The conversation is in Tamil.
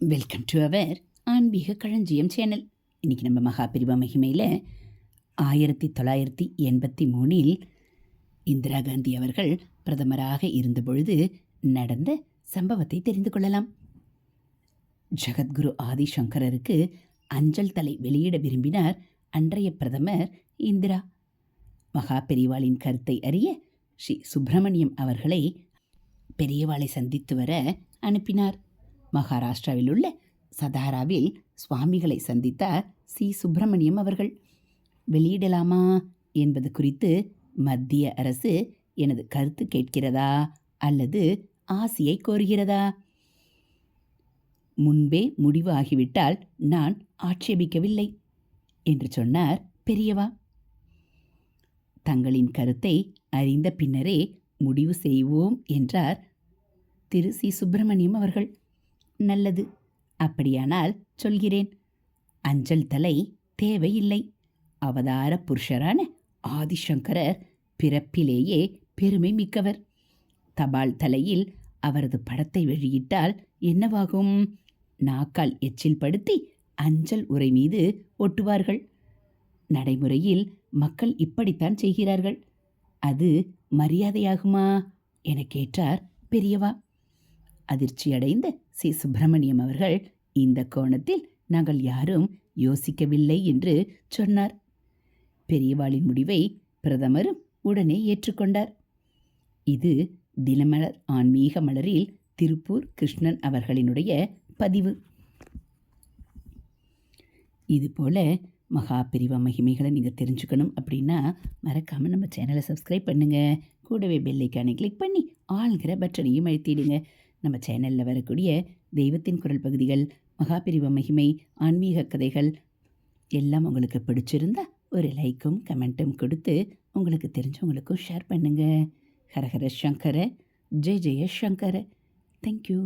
வெல்கம் டு அவர் ஆன்மீக களஞ்சியம் சேனல் இன்றைக்கி நம்ம மகாபிரிவா மகிமையில் ஆயிரத்தி தொள்ளாயிரத்தி எண்பத்தி மூணில் இந்திரா காந்தி அவர்கள் பிரதமராக இருந்தபொழுது நடந்த சம்பவத்தை தெரிந்து கொள்ளலாம். ஜகத்குரு ஆதிசங்கரருக்கு அஞ்சல் தலை வெளியிட விரும்பினார் அன்றைய பிரதமர் இந்திரா. மகாபெரிவாளின் கருத்தை அறிய ஸ்ரீ சுப்பிரமணியம் அவர்களை பெரியவாளை சந்தித்து வர அனுப்பினார். மகாராஷ்டிராவில் உள்ள சதாராவில் சுவாமிகளை சந்தித்தார் சி. சுப்பிரமணியம் அவர்கள். வெளியிடலாமா என்பது குறித்து மத்திய அரசு எனது கருத்து கேட்கிறதா அல்லது ஆசியை கோருகிறதா? முன்பே முடிவு ஆகிவிட்டால் நான் ஆட்சேபிக்கவில்லை என்று சொன்னார் பெரியவா. தங்களின் கருத்தை அறிந்த பின்னரே முடிவு செய்வோம் என்றார் திரு. சி. சுப்பிரமணியம் அவர்கள். நல்லது. அப்படியானால் சொல்கிறேன். அஞ்சல் தலை தேவையில்லை. அவதார புருஷரான ஆதிசங்கரர் பிறப்பிலேயே பெருமை மிக்கவர். தபால் தலையில் அவரது படத்தை வெளியிட்டால் என்னவாகும்? நாக்கால் எச்சில் படுத்தி அஞ்சல் உரை மீது ஒட்டுவார்கள். நடைமுறையில் மக்கள் இப்படித்தான் செய்கிறார்கள். அது மரியாதையாகுமா? என கேட்டார் பெரியவா. அதிர்ச்சியடைந்த சி. சுப்பிரமணியம் அவர்கள் இந்த கோணத்தில் நாங்கள் யாரும் யோசிக்கவில்லை என்று சொன்னார். பெரியவாளின் முடிவை பிரதமரும் உடனே ஏற்றுக்கொண்டார். இது தினமலர் ஆன்மீக மலரில் திருப்பூர் கிருஷ்ணன் அவர்களினுடைய பதிவு. இதுபோல் மகா பிரிவ மகிமைகளை நீங்கள் தெரிஞ்சுக்கணும் அப்படின்னா மறக்காமல் நம்ம சேனலை சப்ஸ்கிரைப் பண்ணுங்கள் கூடவே பெல்லைக்கானை கிளிக் பண்ணி ஆள்கிற பட்டனையும் அழுத்திடுங்க. நம்ம சேனலில் வரக்கூடிய தெய்வத்தின் குரல் பகுதிகள் மகாபிரிவ மகிமை ஆன்மீக கதைகள் எல்லாம் உங்களுக்கு பிடிச்சிருந்தா ஒரு லைக்கும் கமெண்ட்டும் கொடுத்து உங்களுக்கு தெரிஞ்சவங்களுக்கும் ஷேர் பண்ணுங்கள் ஹரஹர சங்கர ஜெய ஜெய சங்கர. தேங்க்யூ